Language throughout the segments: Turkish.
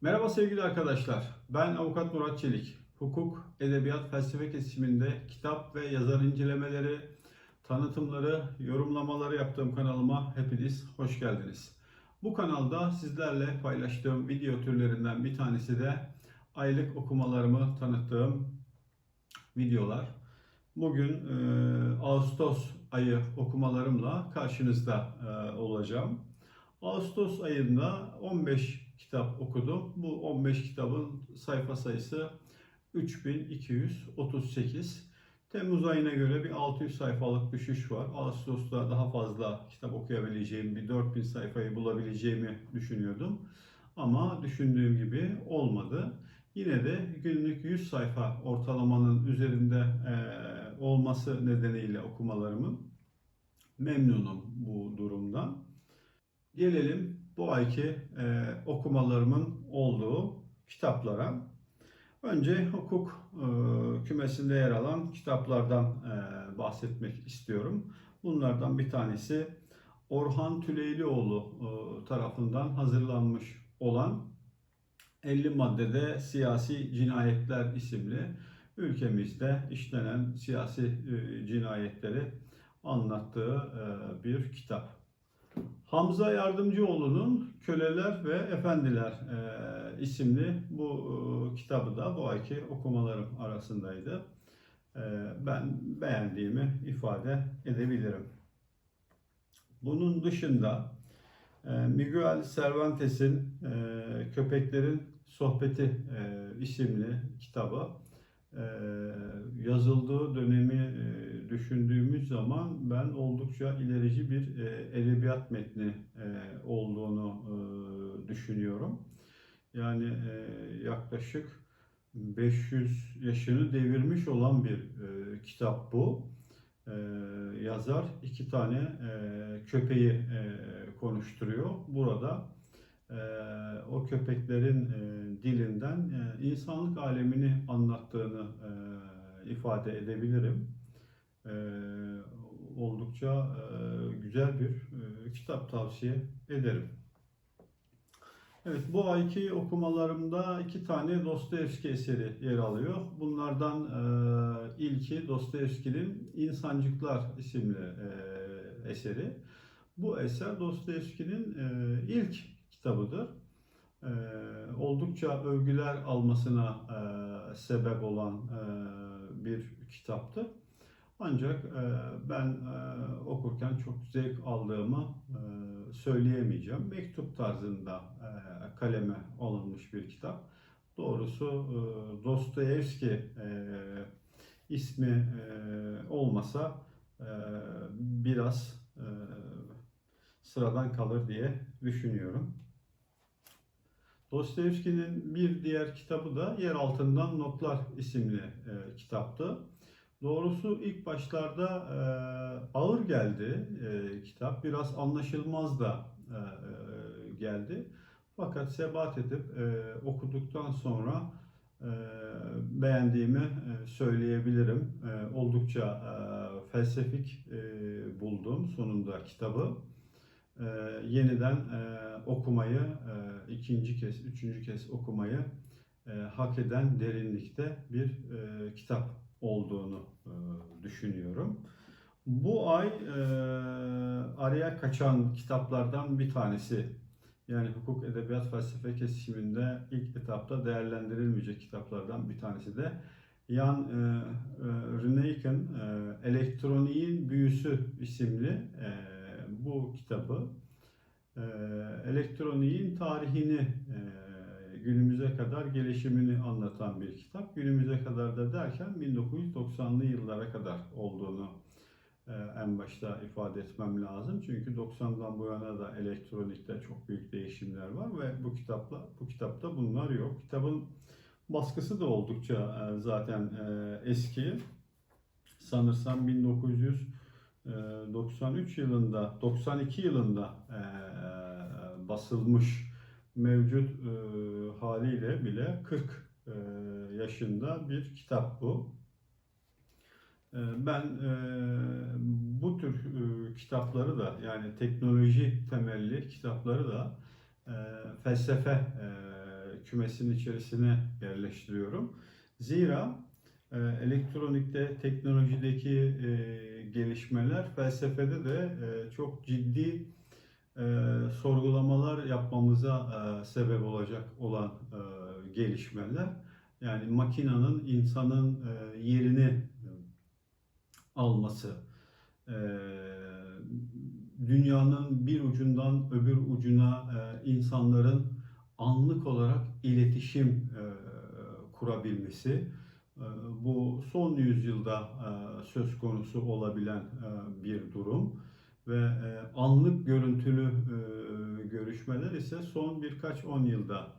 Merhaba sevgili arkadaşlar. Ben Avukat Murat Çelik. Hukuk, Edebiyat, Felsefe kesiminde kitap ve yazar incelemeleri, tanıtımları, yorumlamaları yaptığım kanalıma hepiniz hoş geldiniz. Bu kanalda sizlerle paylaştığım video türlerinden bir tanesi de aylık okumalarımı tanıttığım videolar. Bugün e, Ağustos ayı okumalarımla karşınızda e, olacağım. Ağustos ayında 15 kitap okudum. Bu 15 kitabın sayfa sayısı 3238. Temmuz ayına göre bir 600 sayfalık düşüş var. Ağustos'ta daha fazla kitap okuyabileceğim, bir 4000 sayfayı bulabileceğimi düşünüyordum. Ama düşündüğüm gibi olmadı. Yine de günlük 100 sayfa ortalamanın üzerinde olması nedeniyle okumalarımın memnunum bu durumdan. Gelelim bu ayki e, okumalarımın olduğu kitaplara. Önce hukuk e, kümesinde yer alan kitaplardan e, bahsetmek istiyorum. Bunlardan bir tanesi Orhan Tüleylioğlu e, tarafından hazırlanmış olan 50 maddede siyasi cinayetler isimli ülkemizde işlenen siyasi e, cinayetleri anlattığı e, bir kitap. Hamza Yardımcıoğlu'nun Köleler ve Efendiler e, isimli bu e, kitabı da bu ayki okumalarım arasındaydı. E, ben beğendiğimi ifade edebilirim. Bunun dışında e, Miguel Cervantes'in e, Köpeklerin Sohbeti e, isimli kitabı yazıldığı dönemi e, düşündüğümüz zaman ben oldukça ilerici bir e, edebiyat metni e, olduğunu düşünüyorum. Yani yaklaşık 500 yaşını devirmiş olan bir kitap bu. Yazar iki tane köpeği konuşturuyor. Burada o köpeklerin e, dilinden e, insanlık alemini anlattığını e, ifade edebilirim. Oldukça güzel bir kitap tavsiye ederim. Evet, bu ayki okumalarımda iki tane Dostoyevski eseri yer alıyor. Bunlardan e, ilki Dostoyevski'nin İnsancıklar isimli e, eseri. Bu eser Dostoyevski'nin e, ilk kitabıdır. E, oldukça övgüler almasına e, sebep olan e, bir kitaptır. Ancak e, ben e, okurken çok zevk aldığımı e, söyleyemeyeceğim. Mektup tarzında e, kaleme alınmış bir kitap. Doğrusu e, Dostoyevski e, ismi e, olmasa e, biraz e, sıradan kalır diye düşünüyorum. Dostoyevski'nin bir diğer kitabı da Yer Altından Notlar isimli e, kitaptı. Doğrusu ilk başlarda e, ağır geldi e, kitap. Biraz anlaşılmaz da e, e, geldi. Fakat sebat edip e, okuduktan sonra e, beğendiğimi e, söyleyebilirim. E, oldukça e, felsefik e, buldum sonunda kitabı. E, yeniden e, okumayı, e, ikinci kez, üçüncü kez okumayı e, hak eden derinlikte bir e, kitap olduğunu e, düşünüyorum. Bu ay e, araya kaçan kitaplardan bir tanesi. Yani hukuk, edebiyat, felsefe kesiminde ilk etapta değerlendirilmeyecek kitaplardan bir tanesi de Jan e, e, Reineken e, Elektroniğin Büyüsü isimli e, bu kitabı. E, elektroniğin tarihini e, günümüze kadar gelişimini anlatan bir kitap. Günümüze kadar da derken 1990'lı yıllara kadar olduğunu e, en başta ifade etmem lazım. Çünkü 90'dan bu yana da elektronikte çok büyük değişimler var ve bu kitapla bu kitapta bunlar yok. Kitabın baskısı da oldukça e, zaten e, eski. Sanırsam 1993 yılında, 92 yılında e, basılmış mevcut e, haliyle bile 40 e, yaşında bir kitap bu. Ben bu tür kitapları da yani teknoloji temelli kitapları da felsefe kümesinin içerisine yerleştiriyorum. Zira elektronikte, teknolojideki gelişmeler felsefede de e, çok ciddi e, sorgulamalar yapmamıza e, sebep olacak olan e, gelişmeler. Yani makinenin insanın e, yerini e, alması, e, dünyanın bir ucundan öbür ucuna e, insanların anlık olarak iletişim e, kurabilmesi, bu son yüzyılda e, söz konusu olabilen e, bir durum ve e, anlık görüntülü görüşmeler ise son birkaç on yılda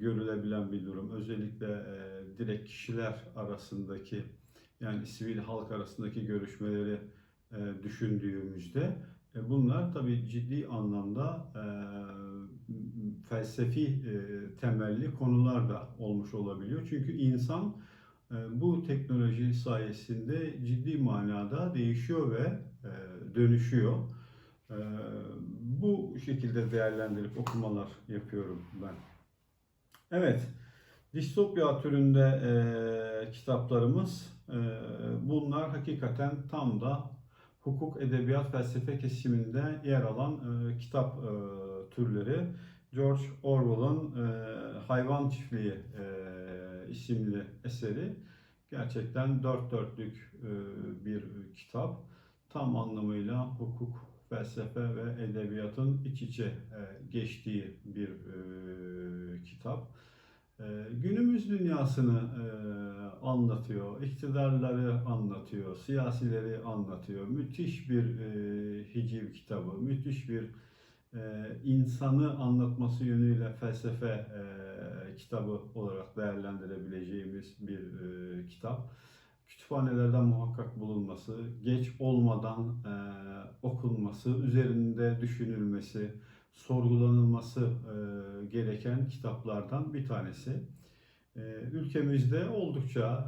görülebilen bir durum. Özellikle direkt kişiler arasındaki yani sivil halk arasındaki görüşmeleri düşündüğümüzde bunlar tabii ciddi anlamda felsefi e, temelli konular da olmuş olabiliyor. Çünkü insan e, bu teknoloji sayesinde ciddi manada değişiyor ve e, dönüşüyor. Bu şekilde değerlendirip okumalar yapıyorum ben. Evet, distopya türünde kitaplarımız bunlar hakikaten tam da hukuk, edebiyat, felsefe kesiminde yer alan kitap türleri. George Orwell'ın e, Hayvan Çiftliği e, isimli eseri gerçekten dört dörtlük e, bir kitap. Tam anlamıyla hukuk, felsefe ve edebiyatın iç içe e, geçtiği bir e, kitap. E, günümüz dünyasını e, anlatıyor, iktidarları anlatıyor, siyasileri anlatıyor. Müthiş bir e, hiciv kitabı, müthiş bir insanı anlatması yönüyle felsefe e, kitabı olarak değerlendirebileceğimiz bir e, kitap. Kütüphanelerden muhakkak bulunması, geç olmadan e, okunması, üzerinde düşünülmesi, sorgulanılması e, gereken kitaplardan bir tanesi. E, ülkemizde oldukça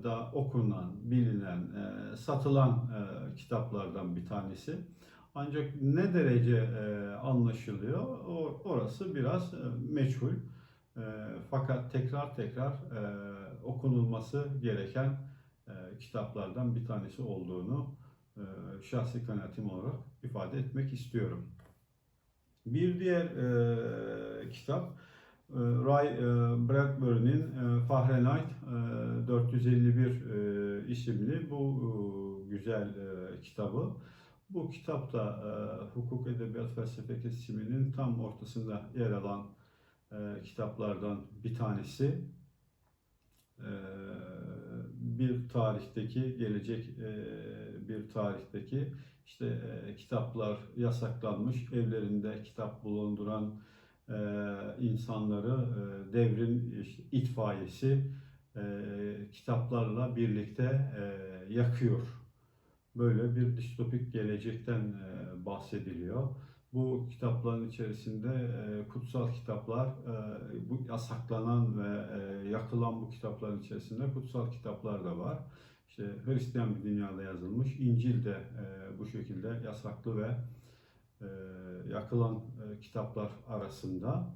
e, da okunan, bilinen, e, satılan e, kitaplardan bir tanesi. Ancak ne derece e, anlaşılıyor o, orası biraz e, meçhul. E, fakat tekrar tekrar e, okunulması gereken e, kitaplardan bir tanesi olduğunu e, şahsi kanaatim olarak ifade etmek istiyorum. Bir diğer e, kitap e, Ray e, Bradbury'nin e, Fahrenheit e, 451 e, isimli bu e, güzel e, kitabı. Bu kitapta e, hukuk, edebiyat, felsefe kesiminin tam ortasında yer alan e, kitaplardan bir tanesi. E, bir tarihteki, gelecek e, bir tarihteki işte e, kitaplar yasaklanmış, evlerinde kitap bulunduran e, insanları e, devrin işte, itfaiyesi e, kitaplarla birlikte e, yakıyor böyle bir distopik gelecekten e, bahsediliyor. Bu kitapların içerisinde e, kutsal kitaplar, e, bu yasaklanan ve yakılan bu kitapların içerisinde kutsal kitaplar da var. İşte Hristiyan bir dünyada yazılmış, İncil de bu şekilde yasaklı ve yakılan kitaplar arasında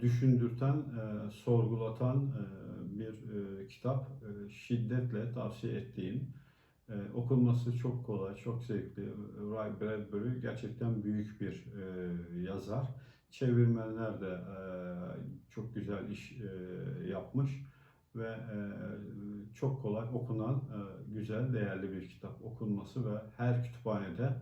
düşündürten, sorgulatan bir kitap şiddetle tavsiye ettiğim. Ee, okunması çok kolay, çok zevkli. Ray Bradbury gerçekten büyük bir e, yazar. Çevirmenler de e, çok güzel iş e, yapmış ve e, çok kolay okunan, e, güzel, değerli bir kitap. Okunması ve her kütüphanede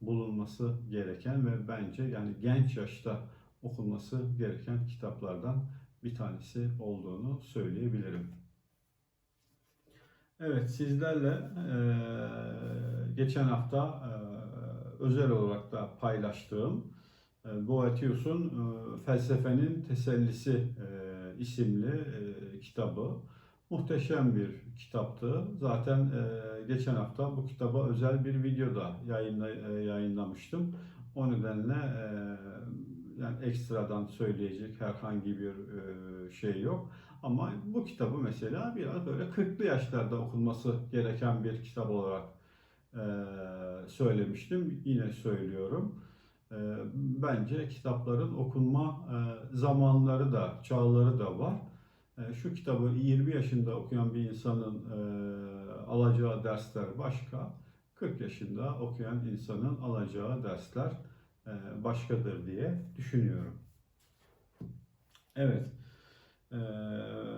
bulunması gereken ve bence yani genç yaşta okunması gereken kitaplardan bir tanesi olduğunu söyleyebilirim. Evet, sizlerle e, geçen hafta e, özel olarak da paylaştığım e, Boetius'un e, Felsefenin Tesellisi e, isimli e, kitabı. Muhteşem bir kitaptı. Zaten e, geçen hafta bu kitaba özel bir videoda yayınla, e, yayınlamıştım. O nedenle e, ekstradan söyleyecek herhangi bir e, şey yok. Ama bu kitabı mesela biraz böyle 40'lı yaşlarda okunması gereken bir kitap olarak e, söylemiştim. Yine söylüyorum. E, bence kitapların okunma zamanları da, çağları da var. Şu kitabı 20 yaşında okuyan bir insanın alacağı dersler başka, 40 yaşında okuyan insanın alacağı dersler e, başkadır diye düşünüyorum. Evet. Ee,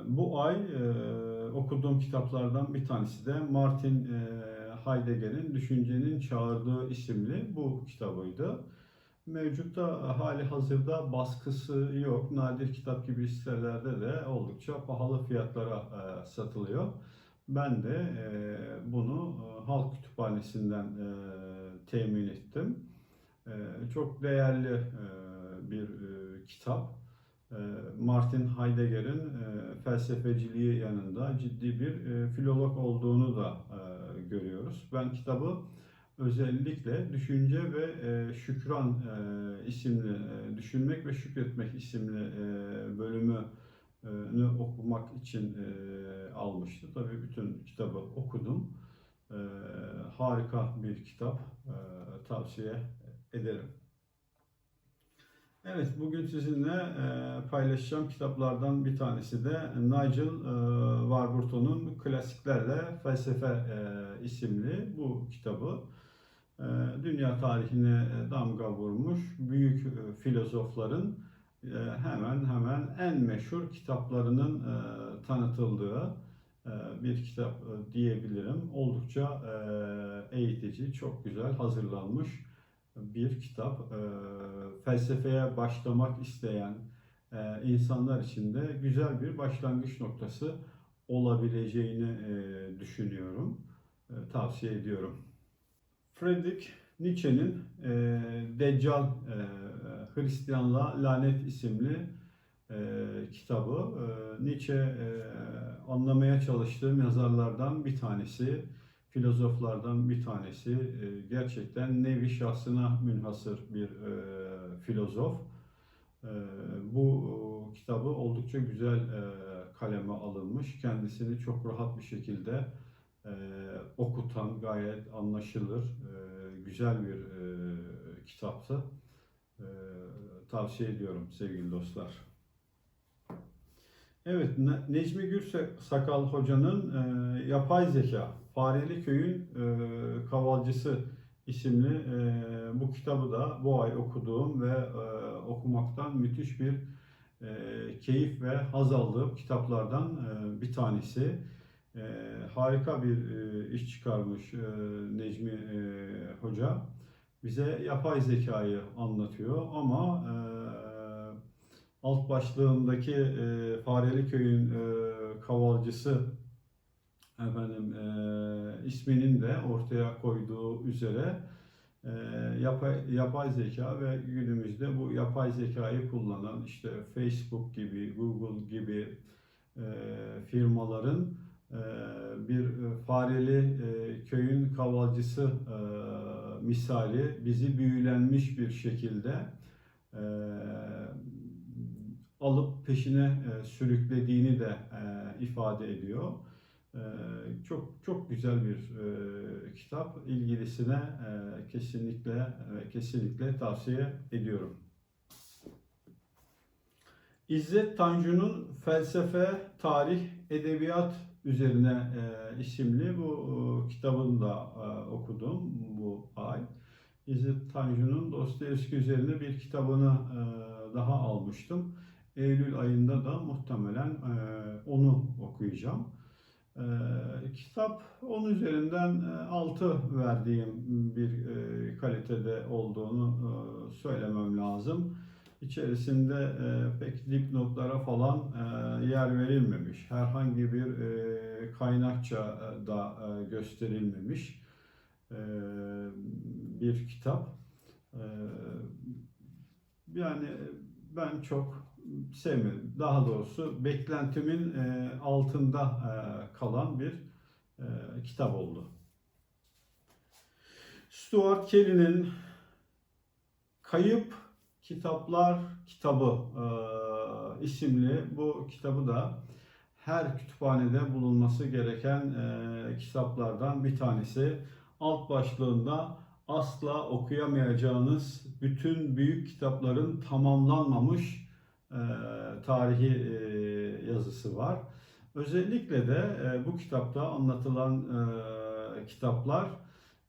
bu ay e, okuduğum kitaplardan bir tanesi de Martin e, Heidegger'in Düşüncenin Çağırdığı isimli bu kitabıydı. Mevcutta hali hazırda baskısı yok. Nadir kitap gibi sitelerde de oldukça pahalı fiyatlara e, satılıyor. Ben de e, bunu e, Halk Kütüphanesi'nden e, temin ettim. E, çok değerli e, bir e, kitap. E, Martin Heidegger'in e, felsefeciliği yanında ciddi bir filolog olduğunu da görüyoruz. Ben kitabı özellikle Düşünce ve Şükran isimli, Düşünmek ve Şükretmek isimli bölümünü okumak için almıştım. Tabii bütün kitabı okudum. Harika bir kitap, tavsiye ederim. Evet, bugün sizinle e, paylaşacağım kitaplardan bir tanesi de Nigel e, Warburton'un Klasiklerle Felsefe e, isimli bu kitabı. E, dünya tarihine damga vurmuş büyük e, filozofların e, hemen hemen en meşhur kitaplarının e, tanıtıldığı e, bir kitap e, diyebilirim. Oldukça e, eğitici, çok güzel hazırlanmış bir kitap. E, felsefeye başlamak isteyen e, insanlar için de güzel bir başlangıç noktası olabileceğini e, düşünüyorum. E, tavsiye ediyorum. Friedrich Nietzsche'nin e, Deccal e, Hristiyanlığa Lanet isimli e, kitabı. E, Nietzsche e, anlamaya çalıştığım yazarlardan bir tanesi filozoflardan bir tanesi. E, gerçekten nevi şahsına münhasır bir e, filozof. E, bu kitabı oldukça güzel kaleme alınmış. Kendisini çok rahat bir şekilde okutan, gayet anlaşılır, güzel bir kitaptı. Tavsiye ediyorum sevgili dostlar. Evet, Necmi Gürsakal Hoca'nın Yapay Zeka Fareli Köyün e, Kavalcısı isimli e, bu kitabı da bu ay okuduğum ve e, okumaktan müthiş bir e, keyif ve haz aldığım kitaplardan e, bir tanesi. E, harika bir e, iş çıkarmış e, Necmi e, Hoca. Bize yapay zekayı anlatıyor ama e, alt başlığındaki e, Fareli Köyün e, Kavalcısı efendim e, isminin de ortaya koyduğu üzere e, yapay, yapay zeka ve günümüzde bu yapay zekayı kullanan işte Facebook gibi, Google gibi e, firmaların e, bir fareli e, köyün kavalcısı e, misali bizi büyülenmiş bir şekilde e, alıp peşine e, sürüklediğini de e, ifade ediyor. Ee, çok çok güzel bir e, kitap. İlgilisine e, kesinlikle e, kesinlikle tavsiye ediyorum. İzzet Tanju'nun Felsefe, Tarih, Edebiyat üzerine e, isimli bu e, kitabını da e, okudum bu ay. İzzet Tanju'nun Dostoyevski üzerine bir kitabını e, daha almıştım. Eylül ayında da muhtemelen e, onu okuyacağım. Ee, kitap 10 üzerinden 6 e, verdiğim bir e, kalitede olduğunu e, söylemem lazım. İçerisinde e, pek dipnotlara falan e, yer verilmemiş. Herhangi bir e, kaynakça da e, gösterilmemiş e, bir kitap. E, yani ben çok sevmedim. Daha doğrusu beklentimin e, altında e, kalan bir e, kitap oldu. Stuart Kelly'nin Kayıp Kitaplar Kitabı e, isimli bu kitabı da her kütüphanede bulunması gereken e, kitaplardan bir tanesi. Alt başlığında asla okuyamayacağınız bütün büyük kitapların tamamlanmamış tarihi e, yazısı var. Özellikle de e, bu kitapta anlatılan e, kitaplar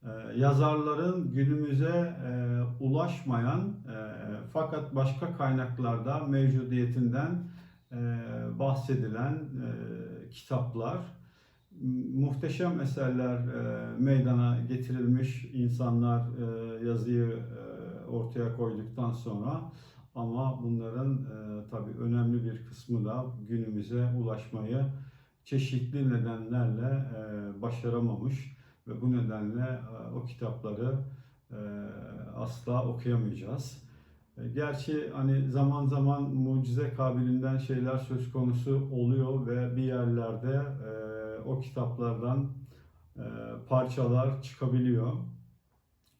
e, yazarların günümüze e, ulaşmayan e, fakat başka kaynaklarda mevcudiyetinden e, bahsedilen e, kitaplar muhteşem eserler e, meydana getirilmiş insanlar e, yazıyı e, ortaya koyduktan sonra ama bunların e, tabii önemli bir kısmı da günümüze ulaşmayı çeşitli nedenlerle e, başaramamış ve bu nedenle e, o kitapları e, asla okuyamayacağız. E, Gerçi hani zaman zaman mucize kabiliğinden şeyler söz konusu oluyor ve bir yerlerde e, o kitaplardan e, parçalar çıkabiliyor.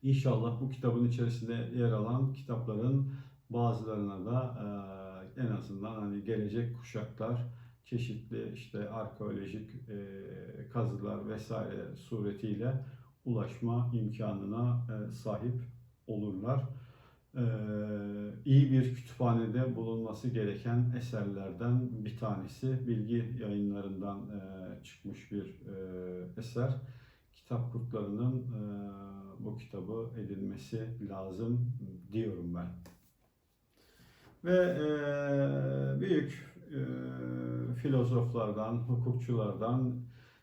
İnşallah bu kitabın içerisinde yer alan kitapların bazılarına da en azından hani gelecek kuşaklar çeşitli işte arkeolojik kazılar vesaire suretiyle ulaşma imkanına sahip olurlar. E, iyi bir kütüphanede bulunması gereken eserlerden bir tanesi bilgi yayınlarından çıkmış bir eser. Kitap kurtlarının bu kitabı edilmesi lazım diyorum ben. Ve e, büyük e, filozoflardan, hukukçulardan,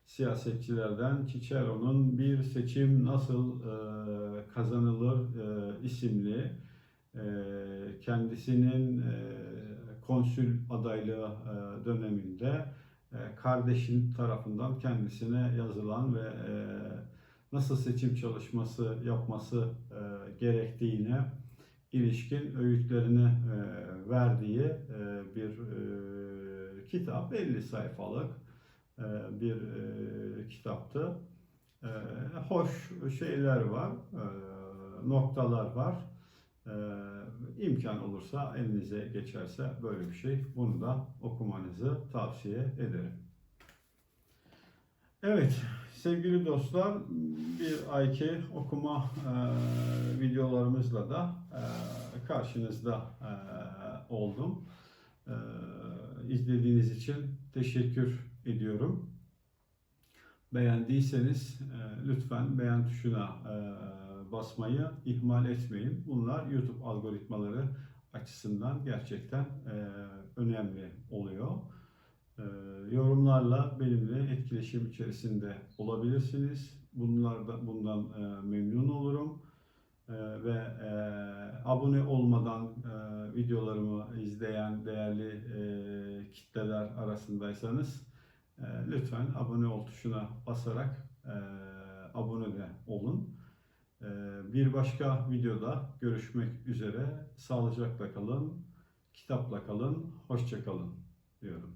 siyasetçilerden Cicero'nun Bir Seçim Nasıl e, Kazanılır e, isimli e, kendisinin e, konsül adaylığı e, döneminde e, kardeşin tarafından kendisine yazılan ve e, nasıl seçim çalışması yapması e, gerektiğine ilişkin öğütlerini e, verdiği e, bir e, kitap 50 sayfalık bir kitaptı. Hoş şeyler var, noktalar var. İmkan olursa elinize geçerse böyle bir şey bunu da okumanızı tavsiye ederim. Evet sevgili dostlar bir ayki okuma videolarımızla da karşınızda e, oldum. E, izlediğiniz için teşekkür ediyorum. Beğendiyseniz e, lütfen beğen tuşuna e, basmayı ihmal etmeyin. Bunlar YouTube algoritmaları açısından gerçekten önemli oluyor. E, yorumlarla benimle etkileşim içerisinde olabilirsiniz. Bunlardan bundan memnun olurum. E, ve e, abone olmadan e, videolarımı izleyen değerli e, kitleler arasındaysanız e, lütfen abone ol tuşuna basarak e, abone de olun. E, bir başka videoda görüşmek üzere. Sağlıcakla kalın, kitapla kalın, hoşça kalın diyorum.